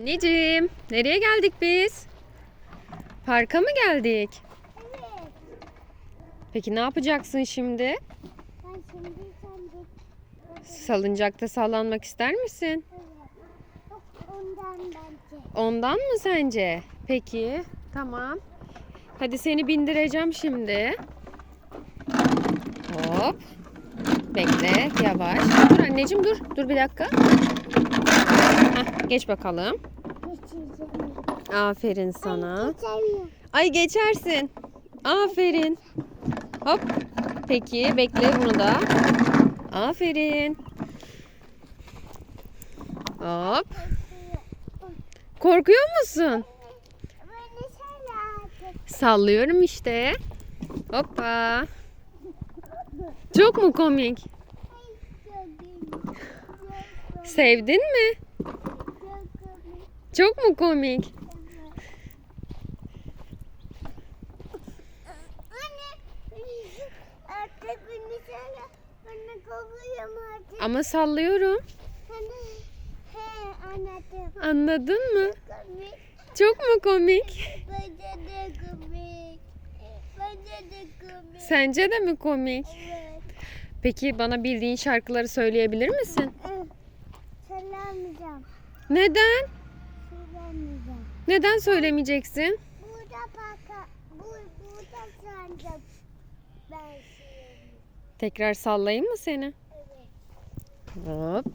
Anneciğim, nereye geldik biz? Parka mı geldik? Evet. Peki ne yapacaksın şimdi? Ben şimdi. Salıncakta sallanmak ister misin? Evet. Yok ondan bence. Ondan mı sence? Peki, tamam. Hadi seni bindireceğim şimdi. Hop. Bekle, yavaş. Dur anneciğim dur. Dur bir dakika. Geç bakalım. Aferin sana. Ay geçersin. Aferin. Hop. Peki bekle bunu da. Aferin. Hop. Korkuyor musun? Sallıyorum işte. Hoppa. Çok mu komik. Sevdin mi? Çok mu komik? Ama sallıyorum. Anladım. Anladın mı? Çok mu komik? Bence de komik. Bence de komik. Sence de mi komik? Evet. Peki bana bildiğin şarkıları söyleyebilir misin? Söylemeyeceğim. Neden? Söylemeyeceğim. Neden söylemeyeceksin? Burada baka, bu, burada sandım. Ben söyleyeyim. Tekrar sallayayım mı seni? Evet. Hop.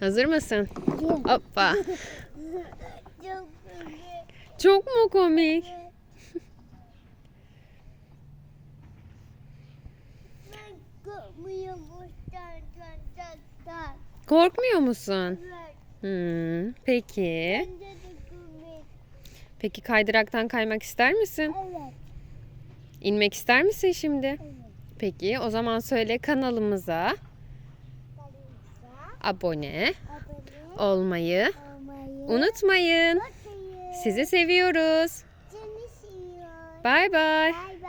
Hazır mısın? Hoppa. Çok komik. Çok mu komik? Evet. Korkmuyor musun? Evet. Hmm, peki. Peki kaydıraktan kaymak ister misin? Evet. İnmek ister misin şimdi? Evet. Peki o zaman söyle kanalımıza abone abone olmayı olmayı unutmayın. unutmayın. Sizi seviyoruz. Seviyorum. Bay bay. Bye